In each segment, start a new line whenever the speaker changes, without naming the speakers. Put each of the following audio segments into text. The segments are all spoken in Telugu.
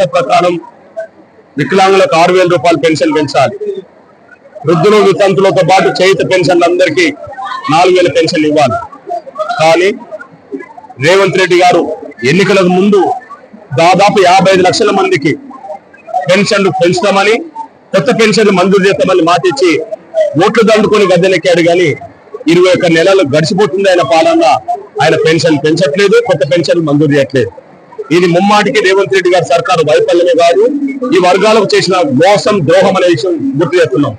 ప్రకారం వికలాంగులకు ఆరు వేల రూపాయలు పెన్షన్ పెంచాలి. వృద్ధులు వితంతులతో పాటు చేయిత పెన్షన్లు అందరికీ నాలుగు వేల పెన్షన్లు ఇవ్వాలి. కానీ రేవంత్ రెడ్డి గారు ఎన్నికలకు ముందు దాదాపు యాభై ఐదు లక్షల మందికి పెన్షన్లు పెంచుతామని కొత్త పెన్షన్లు మంజూరు చేస్తామని మాటిచ్చి ఓట్లు దండుకొని గద్దెనెక్కాడు కానీ ఇరవై ఒక్క నెలలు గడిచిపోతుంది ఆయన పాలన. ఆయన పెన్షన్ పెంచట్లేదు కొత్త పెన్షన్లు మంజూరు చేయట్లేదు. ఇది ముమ్మాటికి రేవంత్ రెడ్డి గారి సర్కారు వైఫల్యమే కాదు ఈ వర్గాలకు చేసిన మోసం ద్రోహం అనే విషయం గుర్తు చేస్తున్నాం.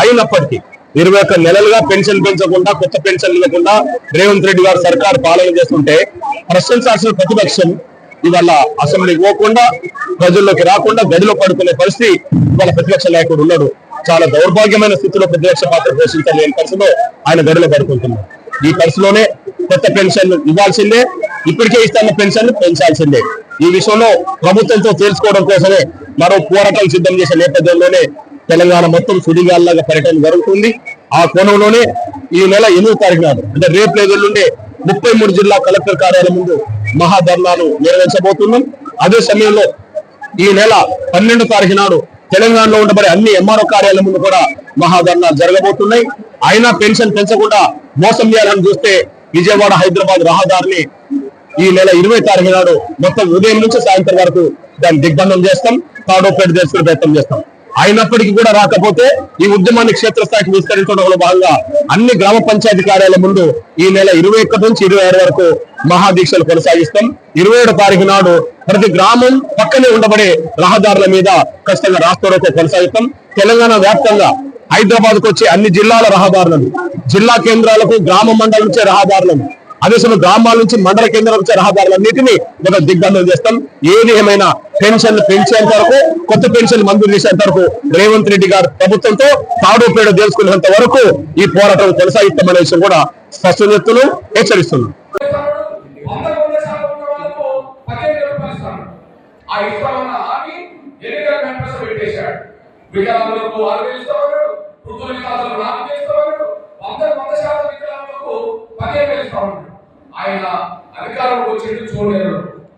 అయినప్పటికీ ఇరవై ఒక్క నెలలుగా పెన్షన్ పెంచకుండా కొత్త పెన్షన్ ఇవ్వకుండా రేవంత్ రెడ్డి గారు సర్కారు పాలన చేస్తుంటే ప్రశంసాల్సిన ప్రతిపక్షం ఇవాళ అసెంబ్లీకి పోకుండా ప్రజల్లోకి రాకుండా గదిలో పడుకునే పరిస్థితి ఇవాళ ప్రతిపక్ష నాయకుడు ఉన్నాడు. చాలా దౌర్భాగ్యమైన స్థితిలో ప్రతిపక్ష పాత్ర పోషించాలి పరిస్థితిలో ఆయన గదిలో పడుకుంటున్నాడు. ఈ పరిస్థితిలోనే కొత్త పెన్షన్ ఇవ్వాల్సిందే. ఇప్పటికే ఇస్తున్న పెన్షన్ పెంచాల్సిందే. ఈ విషయంలో ప్రభుత్వంతో తెలుసుకోవడం కోసమే మరో పోరాటం సిద్ధం చేసే నేపథ్యంలోనే తెలంగాణ మొత్తం సుడిగాల్లాగా పర్యటన జరుగుతుంది. ఆ కోణంలోనే ఈ నెల ఎనిమిది తారీఖు నాడు అంటే రేపు ఎల్లుండే ముప్పై మూడు జిల్లా కలెక్టర్ కార్యాలయం ముందు మహాధర్నాను నిర్వహించబోతున్నాం. అదే సమయంలో ఈ నెల పన్నెండు తారీఖు నాడు తెలంగాణలో ఉండబడే అన్ని ఎంఆర్ఓ కార్యాలయం ముందు కూడా మహాధర్నాలు జరగబోతున్నాయి. అయినా పెన్షన్ పెంచకుండా మోసం చేయాలని చూస్తే విజయవాడ హైదరాబాద్ రహదారిని ఈ నెల ఇరవై తారీఖు నాడు మొత్తం ఉదయం నుంచి సాయంత్రం వరకు దాన్ని దిగ్బంధం చేస్తాం తాడోపేట చేసుకునే ప్రయత్నం చేస్తాం. అయినప్పటికీ కూడా రాకపోతే ఈ ఉద్యమాన్ని క్షేత్రస్థాయికి విస్తరించడంలో భాగంగా అన్ని గ్రామ పంచాయతీ కార్యాలయం ముందు ఈ నెల ఇరవై ఒకటి నుంచి ఇరవై ఆరు వరకు మహాదీక్షలు కొనసాగిస్తాం. ఇరవై ఏడు తారీఖు నాడు ప్రతి గ్రామం పక్కనే ఉండబడే రహదారుల మీద ఖచ్చితంగా రాష్ట్రంలో కొనసాగిస్తాం. తెలంగాణ వ్యాప్తంగా హైదరాబాద్కు వచ్చే అన్ని జిల్లాల రహదారులను జిల్లా కేంద్రాలకు గ్రామ మండలం నుంచే రహదారులను అదే సమయం గ్రామాల నుంచి మండల కేంద్రాల నుంచి రహదారులన్నింటినీ ఒక దిగ్బంధం చేస్తాం. ఏది ఏమైనా పెన్షన్లు పెంచేంత వరకు కొత్త పెన్షన్ మంజూరు చేసేంత వరకు రేవంత్ రెడ్డి గారు ప్రభుత్వంతో తాడు పేడ తెలుసుకునేంత వరకు ఈ పోరాటం కొనసాగిస్తామనే విషయం కూడా స్పష్టం చేస్తున్నాం హెచ్చరిస్తున్నాం.
వంద వంద ఉన్న హామీ ఎన్నికల మేనిఫెస్టో పెట్టేశాడు. వికలాంగులకు ఆరు వృద్ధుల నాలుగు వేలు వంద వంద శాతం వికలాంగులకు పదిహేను వేలు ఆయన అధికారంలోకి వచ్చేది చూడలేరు